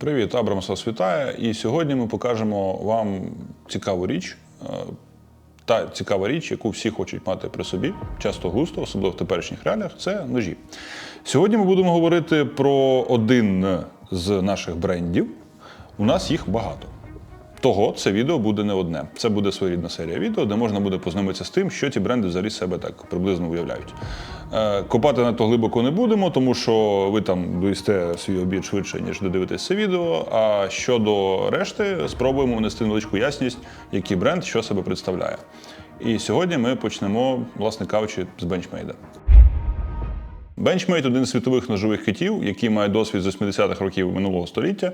Привіт, Абрамс вас вітає. І сьогодні ми покажемо вам цікаву річ. е, Та цікава річ, яку всі хочуть мати при собі, часто густо, особливо в теперішніх реаліях, це ножі. Сьогодні ми будемо говорити про один з наших брендів. У нас їх багато. Того це відео буде не одне. Це буде своєрідна серія відео, де можна буде познайомитися з тим, що ці бренди взагалі себе так приблизно уявляють. Е, Копати надто глибоко не будемо, тому що ви там доїсте свій обід швидше, ніж додивитесь це відео. А щодо решти, спробуємо внести невеличку ясність, який бренд що себе представляє. І сьогодні ми почнемо, власне кажучи, з бенчмейда. Benchmade – один з світових ножових китів, який має досвід з 80-х років минулого століття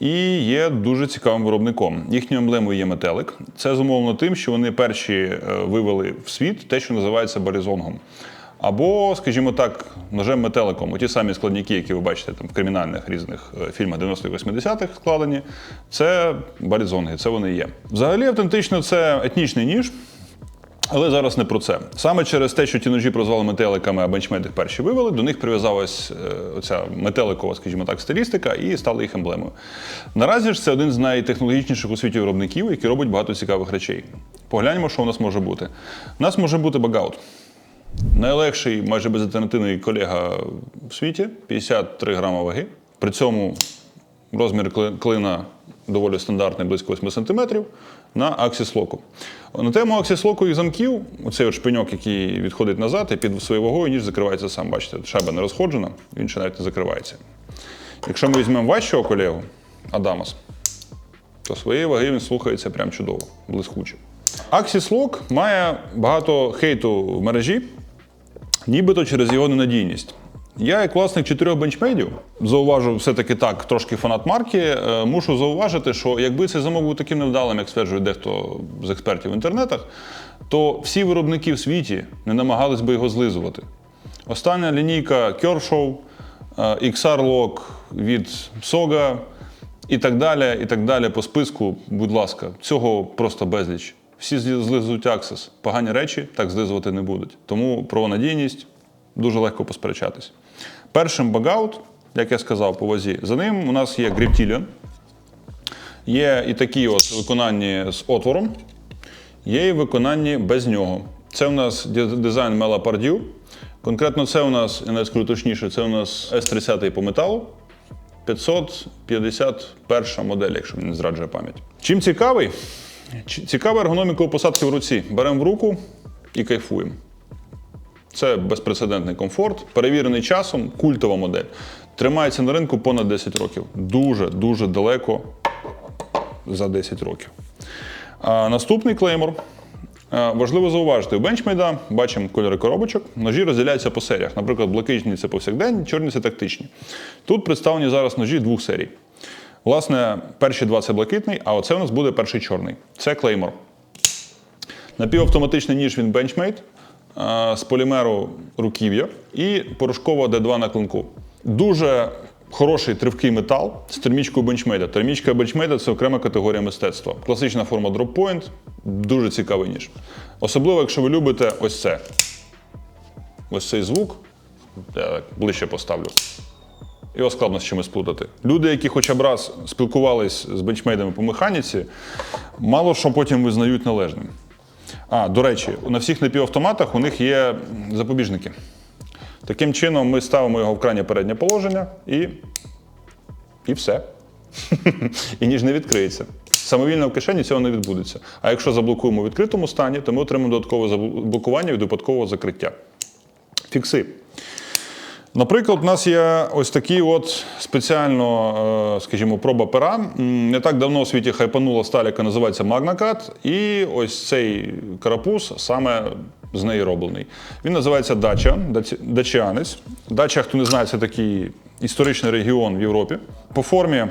і є дуже цікавим виробником. Їхньою емблемою є метелик. Це зумовлено тим, що вони перші е, вивели в світ те, що називається баризонгом. Або, скажімо так, ножем метеликом. Ті самі складники, які ви бачите там в кримінальних різних е, фільмах 90-х 80-х складені, це баризонги, це вони є. Взагалі, автентично, це етнічний ніж. Але зараз не про це. Саме через те, що ті ножі прозвали метеликами, а бенчмейд їх перші вивели, до них прив'язалась е, оця метеликова, скажімо так, стилістика, і стала їх емблемою. Наразі ж це один з найтехнологічніших у світі виробників, який робить багато цікавих речей. Погляньмо, що у нас може бути. У нас може бути багаут. Найлегший, майже безальтернативний колега в світі 53 грама ваги. При цьому розмір клина доволі стандартний, близько 8 см, на аксіс локу. На тему аксіс локу і замків, оцей шпиньок, який відходить назад, і під своєю вагою ніж закривається сам. Бачите, шайба не розходжена, він ще навіть не закривається. Якщо ми візьмемо важчого колегу, Адамас, то своєї ваги він слухається прям чудово, блискуче. Axis Lock має багато хейту в мережі, нібито через його ненадійність. Я, як власник чотирьох бенчмейдів, зауважу все-таки так, трошки фанат марки, е, мушу зауважити, що якби цей замок був таким невдалим, як стверджує дехто з експертів в інтернетах, то всі виробники в світі не намагались би його злизувати. Остання лінійка Kershaw, е, XR Lock від Soga і так далі, і так далі по списку, будь ласка, цього просто безліч. Всі зли- злизують Axis. Погані речі так злизувати не будуть. Тому про надійність дуже легко посперечатись. Першим багаут, як я сказав по вазі, за ним у нас є Griptilion. Є і такі от виконанні з отвором, є і виконанні без нього. Це у нас дизайн Мела Pardue. Конкретно це у нас, я навіть скажу точніше, це у нас S30 по металу. 551 модель, якщо мені не зраджує пам'ять. Чим цікавий? Цікава ергономіка у посадки в руці. Беремо в руку і кайфуємо. Це безпрецедентний комфорт, перевірений часом, культова модель. Тримається на ринку понад 10 років. Дуже, дуже далеко за 10 років. А, наступний клеймор. Важливо зауважити, у бенчмейда бачимо кольори коробочок. Ножі розділяються по серіях. Наприклад, блакитні це повсякденні, чорні це тактичні. Тут представлені зараз ножі двох серій. Власне, перші два це блакитний, а оце у нас буде перший чорний. Це клеймор. Напівавтоматичний ніж він е, з полімеру руків'я і порошкова D2 на клинку. Дуже хороший тривкий метал з термічкою бенчмейда. Термічка бенчмейда це окрема категорія мистецтва. Класична форма Point, дуже цікавий ніж. Особливо, якщо ви любите ось це. Ось цей звук. Я так ближче поставлю. Його складно з чимось плутати. Люди, які хоча б раз спілкувались з бенчмейдами по механіці, мало що потім визнають належним. А, до речі, на всіх напівавтоматах у них є запобіжники. Таким чином, ми ставимо його в крайнє переднє положення і, і все. і ніж не відкриється. Самовільно в кишені цього не відбудеться. А якщо заблокуємо в відкритому стані, то ми отримаємо додаткове заблокування від випадкового закриття. Фікси. Наприклад, у нас є ось такі от спеціально, е, скажімо, проба пера. Не так давно у світі хайпанула сталь, яка називається Magnacat, і ось цей карапуз саме з неї роблений. Він називається Дача, дачіанець. Дача, хто не знає, це такий історичний регіон в Європі. По формі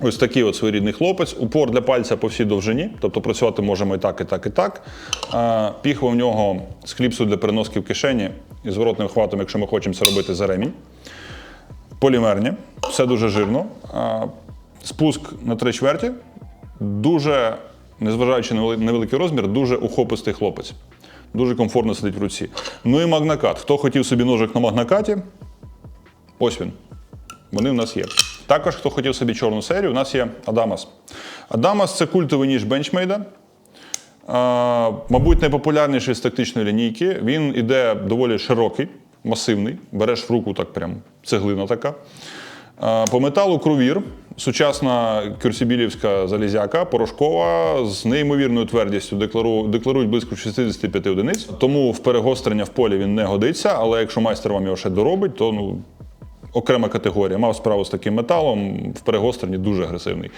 Ось такий от своєрідний хлопець, упор для пальця по всій довжині, тобто працювати можемо і так, і так, і так. Піхва в нього з кліпсу для переноски в кишені і зворотним хватом, якщо ми хочемо це робити за ремінь. Полімерні, все дуже жирно. Спуск на три чверті. Дуже, незважаючи на невеликий розмір, дуже ухопистий хлопець. Дуже комфортно сидить в руці. Ну і магнакат. Хто хотів собі ножик на магнакаті? Ось він. Вони в нас є. Також, хто хотів собі чорну серію, у нас є Адамас. Адамас це культовий ніж бенчмейда. Мабуть, найпопулярніший з тактичної лінійки. Він іде доволі широкий, масивний. Береш в руку так прям цеглина така. По металу крувір, сучасна кюрсібілівська залізяка, порошкова з неймовірною твердістю деклару- декларують близько 65 одиниць. Тому в перегострення в полі він не годиться, але якщо майстер вам його ще доробить, то ну, окрема категорія. Мав справу з таким металом, в перегостренні дуже агресивний.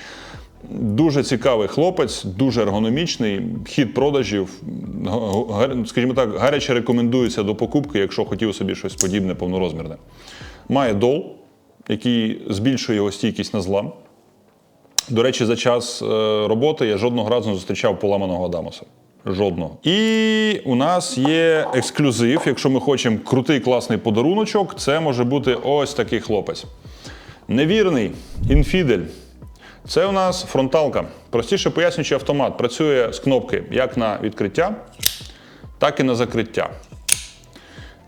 Дуже цікавий хлопець, дуже ергономічний. Хід продажів, скажімо так, гаряче рекомендується до покупки, якщо хотів собі щось подібне повнорозмірне. Має дол, який збільшує його стійкість на злам. До речі, за час е, роботи я жодного разу не зустрічав поламаного Адамоса. Жодного. І у нас є ексклюзив. Якщо ми хочемо крутий класний подаруночок, це може бути ось такий хлопець. Невірний інфідель. Це у нас фронталка. Простіше пояснюючи, автомат працює з кнопки як на відкриття, так і на закриття.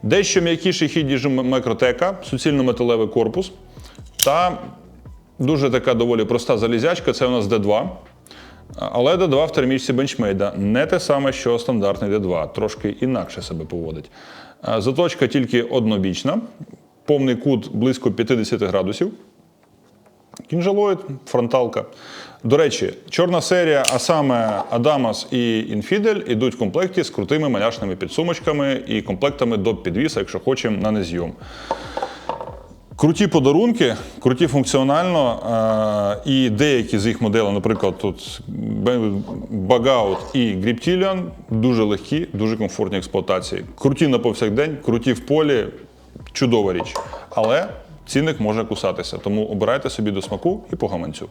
Дещо м'якіший хід, ніж микротека, суцільно-металевий корпус та дуже така доволі проста залізячка це у нас D2. Але D2 в термічці бенчмейда не те саме, що стандартний D2, трошки інакше себе поводить. Е, Заточка тільки однобічна, повний кут близько 50 градусів. Кінжалоїд, фронталка. До речі, чорна серія, а саме Адамас і Інфідель ідуть в комплекті з крутими маляшними підсумочками і комплектами до підвіса, якщо хочемо, на незйом. Круті подарунки, круті функціонально, е, і деякі з їх моделей, наприклад, тут Багаут і Griptilian, дуже легкі, дуже комфортні експлуатації. Круті на повсякдень, круті в полі, чудова річ. Але цінник може кусатися, тому обирайте собі до смаку і по гаманцю.